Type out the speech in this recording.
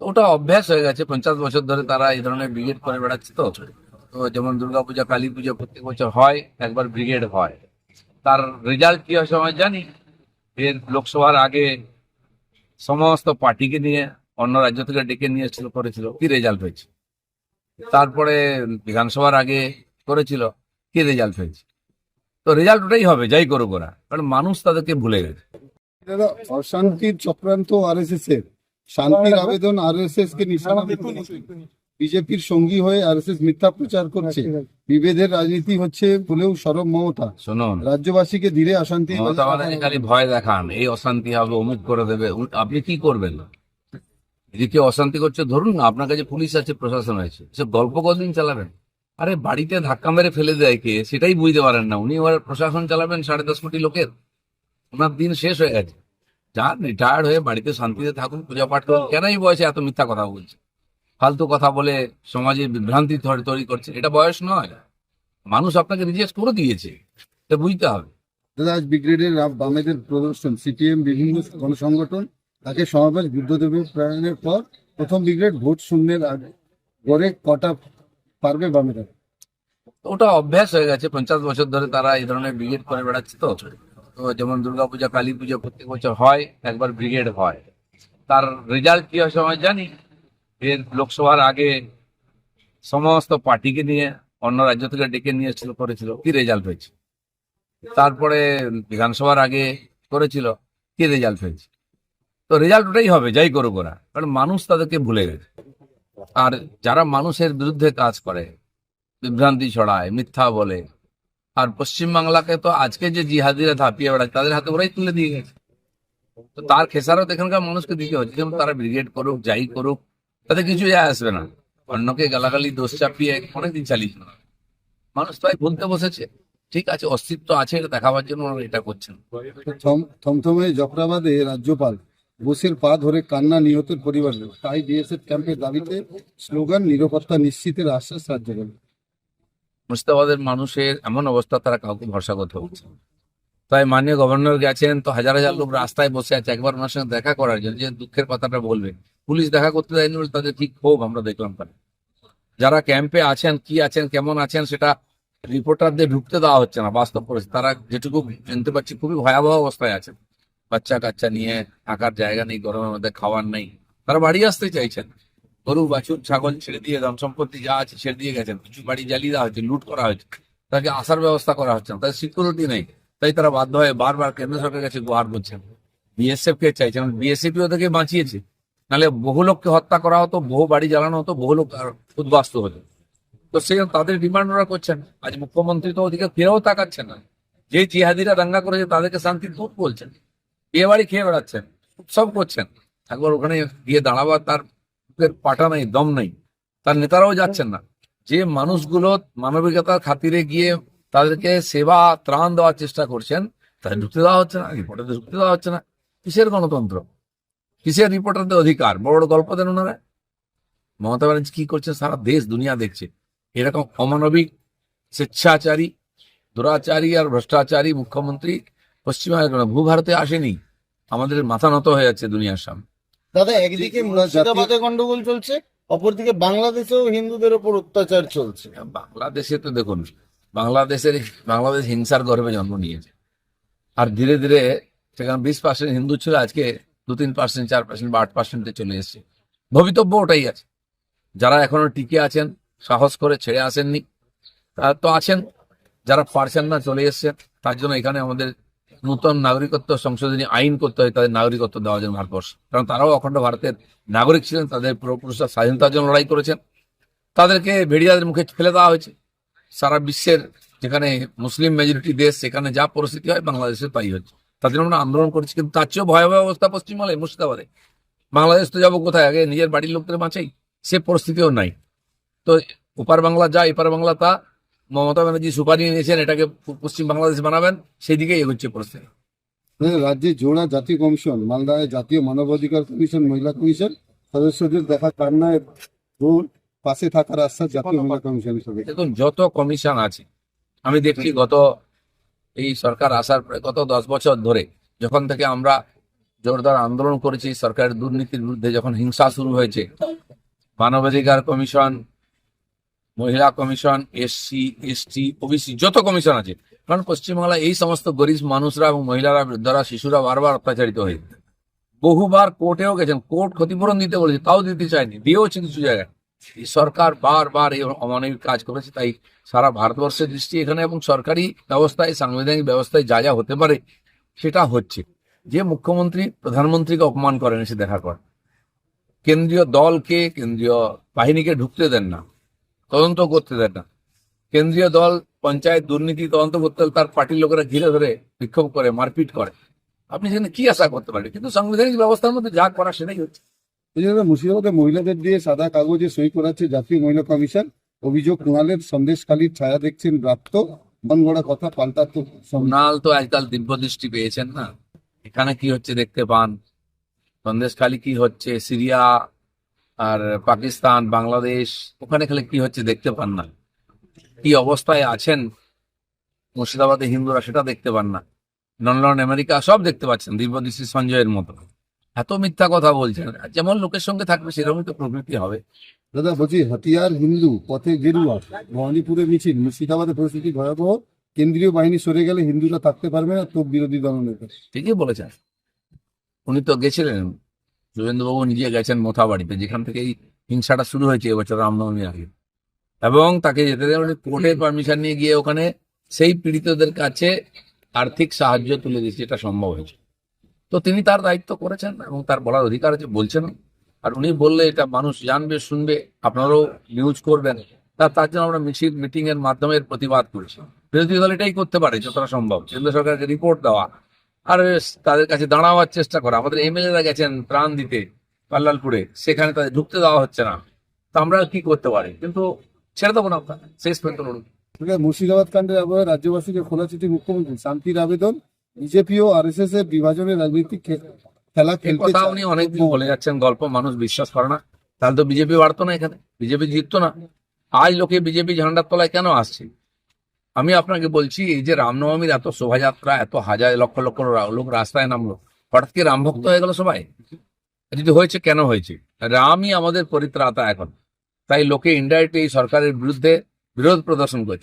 ওটা অভ্যাস হয়ে গেছে। পঞ্চাশ বছর ধরে তারা এই ধরনের ব্রিগেড করে বেড়াচ্ছে তো। তো যেমন দুর্গাপূজা কালী পূজা প্রত্যেক বছর হয়, একবার ব্রিগেড হয়। তার রেজাল্ট কি হয় সময় জানি। এর লোকসভার আগে সমস্ত পার্টিকে নিয়ে, অন্য রাজ্য থেকে ডেকে নিয়ে এসেছিল, করেছিল। কি রেজাল্ট হয়েছে? তারপরে বিধানসভার আগে করেছিল, কি রেজাল্ট হয়েছে? তো রেজাল্ট ওটাই হবে, যাই করুক ওরা। কারণ মানুষ তাদেরকে ভুলে গেছে। অশান্তির চক্রান্ত আরএসএস এর। শান্তির আবেদন আরএসএস কে নিশানা বিজেপির সঙ্গী হয়ে আর আরএসএস মিথ্যা প্রচার করছে। বিভেদের রাজনীতি হচ্ছে বলেও সরব মমতা। শুনুন। রাজ্যবাসীকে ধীরে অশান্তি খালি ভয় দেখান। এই অশান্তি হবে অমুক করে দেবে। আপনি কি করবেন? এদিকে অশান্তি করছে। ধরুন না আপনার কাছে পুলিশ আছে প্রশাসন আছে। সে গল্প কদিন চালাবেন? আরে বাড়িতে ধাক্কা মেরে ফেলে দেয় কে? সেটাই বুঝতে পারেন না। উনি এবার প্রশাসন চালাবেন সাড়ে দশ কোটি লোকের। ওনার দিন শেষ হয়ে গেছে। যান রিটায়ার্ড হয়ে বাড়িতে শান্তিতে থাকুন পূজা পাঠ করুন কেন এই বয়সে এত মিথ্যা কথা বলছে? ফালতু কথা বলে সমাজে বিভ্রান্তি তৈরি- তৈরি করছে। এটা বয়স নয়। মানুষ আপনাকে রিজেক্ট করে দিয়েছে। এটা বুঝতে হবে। দাদা আজ ব্রিগেডের বামেদের প্রদর্শন সিপিএম বিভিন্ন গণসংগঠন তাকে সমাবেশ বুদ্ধদেবের প্রয়াণের পর প্রথম ব্রিগেড ভোট শূন্যের আগে গড়ে কটা পারবে বামেরা? ওটা অভ্যাস হয়ে গেছে। পঞ্চাশ বছর ধরে তারা এই ধরনের ব্রিগেড করে বেড়াচ্ছে তো। তো যেমন দুর্গাপূজা কালী পূজা প্রত্যেক বছর হয়, একবার ব্রিগেড হয়। তার রেজাল্ট কি হয় সময় জানি? এর লোকসভার আগে সমস্ত পার্টিকে নিয়ে, অন্য রাজ্য থেকে ডেকে নিয়ে এসেছিল, করেছিল। কি রেজাল্ট হয়েছে? তারপরে বিধানসভার আগে করেছিল, কি রেজাল্ট হয়েছে? তো রেজাল্ট ওটাই হবে, যাই করুক ওরা। কারণ মানুষ তাদেরকে ভুলে গেছে। আর যারা মানুষের বিরুদ্ধে কাজ করে, বিভ্রান্তি ছড়ায়, মিথ্যা বলে আর পশ্চিমবাংলাকে তো আজকে যে জিহাদিরা ধাপিয়ে বেড়ায় তাদের হাতে ওরাই তুলে দিয়ে গেছে। তো তার খেসারত এখানকার মানুষকে দিতে হচ্ছে, যেমন তারা ব্রিগেড করুক, যাই করুক, তাতে কিছু যায় আসবে না। অন্যকে গালাগালি, দোষ চাপিয়ে অনেকদিন চালিয়ে না মানুষ তাই বলতে বসেছে, ঠিক আছে, অস্তিত্ব আছে, এটা দেখাবার জন্য ওরা এটা করছেন। থম- থমথমে জফরাবাদে রাজ্যপাল বোসের পা ধরে কান্না নিহতের পরিবারের, তাই বিএসএফ ক্যাম্পের দাবিতে স্লোগান, নিরাপত্তা নিশ্চিতের আশ্বাস রাজ্যপাল মুর্শিদাবাদের মানুষের এমন অবস্থা, তারা কাউকে ভরসা করতে হচ্ছে তাই মাননীয় গভর্নর গেছেন, তো হাজার হাজার লোক রাস্তায় বসে আছে। একবার ওনার সঙ্গে দেখা করার জন্য যে দুঃখের কথাটা বলবে। পুলিশ দেখা করতে দেয়নি বলে তাদের ঠিক ক্ষোভ আমরা দেখলাম পারে যারা ক্যাম্পে আছেন, কি আছেন, কেমন আছেন, সেটা রিপোর্টারদের ঢুকতে দেওয়া হচ্ছে না, বাস্তব পরিস্থিতি। তারা যেটুকু জানতে পারছি, খুবই ভয়াবহ অবস্থায় আছেন। বাচ্চা কাচ্চা নিয়ে থাকার জায়গা নেই, গরমের মধ্যে খাওয়ার নেই। তারা বাড়ি আসতে চাইছেন। গরু, বাছুর, ছাগল ছেড়ে দিয়ে ধন সম্পত্তি যা আছে ছেড়ে দিয়ে গেছেন। কিছু বাড়ি জ্বালিয়ে দেওয়া হয়েছে, লুট করা হয়েছে। তাকে আসার ব্যবস্থা করা হচ্ছে না। তাদের সিকিউরিটি নেই। তাই তারা বাধ্য হয়ে বারবার কেন্দ্র সরকারের কাছে গুহার করছেন বিএসএফ কে চাইছেন বিএসএফ ওদেরকে বাঁচিয়েছে। নাহলে বহু লোককে হত্যা করা হতো, বহু বাড়ি জ্বালানো হতো, বহু লোক উদ্বাস্ত হতো। তো সেই তাদের ডিমান্ড ওরা করছেন আজ মুখ্যমন্ত্রী তো ওদিকে ফিরেও তাকাচ্ছেন না। যে জিহাদিরা দাঙ্গা করেছে, তাদেরকে শান্তি দূত বলছেন বিয়ে বাড়ি খেয়ে বেড়াচ্ছেন উৎসব করছেন। একবার ওখানে গিয়ে দাঁড়াবার তার বুকের পাটা নেই, দম নেই। তার নেতারাও যাচ্ছেন না। যে মানুষগুলো মানবিকতার খাতিরে গিয়ে তাদেরকে সেবা, ত্রাণ দেওয়ার চেষ্টা করছেন, তাদের ঢুকতে দেওয়া হচ্ছে না, রিপোর্টারদের ঢুকতে দেওয়া হচ্ছে না। কিসের গণতন্ত্র? কিসের রিপোর্টারদের অধিকার? বড় বড় গল্প দেন ওনারা। মমতা ব্যানার্জি কি করছে সারা দেশ, দুনিয়া দেখছে। এরকম অমানবিক স্বেচ্ছাচারী, দুরাচারী আর ভ্রষ্টাচারী মুখ্যমন্ত্রী পশ্চিমবঙ্গ ভূভারতে আসেনি। আমাদের মাথা নত হয়ে যাচ্ছে দুনিয়ার সামনে। দাদা একদিকে মুর্শিদাবাদে গন্ডগোল চলছে অপরদিকে বাংলাদেশেও হিন্দুদের ওপর অত্যাচার চলছে। বাংলাদেশে তো দেখুন বাংলাদেশের বাংলাদেশ হিংসার গর্ভে জন্ম নিয়েছে। আর ধীরে ধীরে সেখানে বিশ পার্সেন্ট হিন্দু ছিল আজকে দু তিন পার্সেন্ট চার পার্সেন্ট বা আট পার্সেন্টে চলে এসছে। ভবিতব্য ওটাই আছে। যারা এখনও টিকে আছেন সাহস করে ছেড়ে আসেননি তারা তো আছেন যারা পারছেন না চলে এসছেন তার জন্য এখানে আমাদের নূতন নাগরিকত্ব সংশোধনী আইন করতে হয়, তাদের নাগরিকত্ব দেওয়ার জন্য ভারতবর্ষ। কারণ তারাও অখণ্ড ভারতের নাগরিক ছিলেন, তাদের পূর্বপুরুষরা স্বাধীনতার জন্য লড়াই করেছেন। তাদেরকে ভেড়িয়াদের মুখে ফেলে দেওয়া হয়েছে। সারা বিশ্বের যেখানে মুসলিম মেজরিটি দেশ, সেখানে যা পরিস্থিতি হয়, বাংলাদেশে তাই হচ্ছে। জন্য আমরা আন্দোলন করছি, কিন্তু তার চেয়েও ভয়াবহ অবস্থা পশ্চিমবঙ্গে, মুর্শিদাবাদে। বাংলাদেশ তো যাব কোথায়? আগে নিজের বাড়ির লোকদের বাঁচাই, সে পরিস্থিতিও নাই। তো ওপার বাংলা যা, এপার বাংলা তা মমতা ব্যানার্জি সুপারি নিয়েছেন এটাকে পশ্চিম বাংলাদেশ বানাবেন সেই দিকেই এগোচ্ছে পরিস্থিতি। রাজ্যে জোড়া জাতীয় কমিশন মালদায় জাতীয় মানবাধিকার কমিশন মহিলা কমিশন সদস্যদের দেখা কান্নায় পাশে থাকার আশ্বাস জাতীয় মহিলা কমিশন দেখুন যত কমিশন আছে আমি দেখছি গত এই সরকার আসার পরে গত দশ বছর ধরে যখন থেকে আমরা জোরদার আন্দোলন করেছি সরকারের দুর্নীতির বিরুদ্ধে যখন হিংসা শুরু হয়েছে মানবাধিকার কমিশন মহিলা কমিশন এসসি এসটি ওবিসি যত কমিশন আছে। কারণ পশ্চিমবাংলায় এই সমস্ত গরিব মানুষরা এবং মহিলারা, বৃদ্ধরা, শিশুরা বারবার অত্যাচারিত হয়ে বহুবার কোর্টেও গেছেন। কোর্ট ক্ষতিপূরণ দিতে বলেছে, তাও দিতে চায়নি দিয়েওছে কিছু জায়গায়। সরকার বারবার এই অমানবিক কাজ করেছে, তাই সারা ভারতবর্ষের দৃষ্টি এখানে এবং সরকারি ব্যবস্থায়, সাংবিধানিক ব্যবস্থায় যা যা হতে পারে, সেটা হচ্ছে। যে মুখ্যমন্ত্রী, প্রধানমন্ত্রীকে অপমান করেন, এসে দেখা করেন কেন্দ্রীয় দলকে, কেন্দ্রীয় বাহিনীকে ঢুকতে দেন না। তদন্ত করতে দেন না। কেন্দ্রীয় দল পঞ্চায়েত দুর্নীতি তদন্ত করতে হলে তার পার্টির লোকেরা ঘিরে ধরে বিক্ষোভ করে মারপিট করে। আপনি সেখানে কি আশা করতে পারেন? কিন্তু সাংবিধানিক ব্যবস্থার মধ্যে যা করা সেটাই হচ্ছে। মুর্শিদাবাদে মহিলাদের দিয়ে সাদা কাগজে সই করাচ্ছে জাতীয় মহিলা কমিশন। অভিযোগ কুণালের সন্দেশখালীর ছায়া দেখছেন প্রাপ্ত মন গড়া কথা পাল্টাতে সোনাল তো আজকাল দিব্য দৃষ্টি পেয়েছেন না? এখানে কি হচ্ছে দেখতে পান? সন্দেশখালী কি হচ্ছে? সিরিয়া আর পাকিস্তান বাংলাদেশ ওখানে খালি কি হচ্ছে দেখতে পান না। কি অবস্থায় আছেন মুর্শিদাবাদে হিন্দুরা সেটা দেখতে পান না। লন্ডন আমেরিকা সব দেখতে পাচ্ছেন দিব্যদৃষ্টি সঞ্জয়ের মতো। এত মিথ্যা কথা বলছেন যেমন লোকের সঙ্গে থাকবে সেরকমই তো প্রকৃতি হবে। দাদা বলছি হাতিয়ার হিন্দু পথে গেরুয়া ভবানীপুরে মিছিল মুর্শিদাবাদে পরিস্থিতি ভয়াবহ কেন্দ্রীয় বাহিনী সরে গেলে হিন্দুরা থাকতে পারবে না তো বিরোধী দলনেতা ঠিকই বলেছেন। উনি তো গেছিলেন শুভেন্দুবাবু নিজে গেছেন মোথাবাড়িতে, যেখান থেকে এই হিংসাটা শুরু হয়েছে এবছর রামনবমীর আগে। এবং তাকে যেতে দেওয়া কোর্টের পারমিশন নিয়ে গিয়ে ওখানে সেই পীড়িতদের কাছে আর্থিক সাহায্য তুলে দিয়েছে এটা সম্ভব হয়েছে। তো তিনি তার দায়িত্ব করেছেন এবং তার বলার অধিকার আছে, বলছেন। আর উনি বললে এটা মানুষ জানবে, শুনবে, আপনারাও নিউজ করবেন। তা তার জন্য আমরা মিছিল মিটিং এর মাধ্যমে প্রতিবাদ করেছি। বিরোধী দল এটাই করতে পারে, যতটা সম্ভব। কেন্দ্র সরকারকে রিপোর্ট দেওয়া। আর তাদের কাছে দাঁড়াবার চেষ্টা করা। আমাদের এমএলএরা গেছেন প্রাণ দিতে পাল্লালপুরে। সেখানে তাদের ঢুকতে দেওয়া হচ্ছে না। তা আমরা কি করতে পারি? কিন্তু ছেড়ে দেবো না শেষ পর্যন্ত মুর্শিদাবাদ কাণ্ডের আবহে রাজ্যবাসীকে খোলা চিঠি মুখ্যমন্ত্রী শান্তির আবেদন বিজেপি ও আর এস এস এর বিভাজনের রাজনৈতিক খে- খেলা খেলতে কথা উনি অনেকদিন বলে যাচ্ছেন গল্প মানুষ বিশ্বাস করে না। তাহলে তো বিজেপি বাড়তো না এখানে। বিজেপি জিততো না। আজ লোকে বিজেপি ঝান্ডার তলায় কেন আসছে? আমি আপনাকে বলছি, এই যে রামনবমীর এত শোভাযাত্রা, এত হাজার লক্ষ লক্ষ লোক রাস্তায় নামলো, হঠাৎ কি রাম ভক্ত হয়ে গেল সবাই? যদি হয়েছে, কেন হয়েছে? রামই আমাদের পরিত্রাতা এখন। তাই লোকে ইন্ডাইরেক্ট এই সরকারের বিরুদ্ধে বিরোধ প্রদর্শন করছে।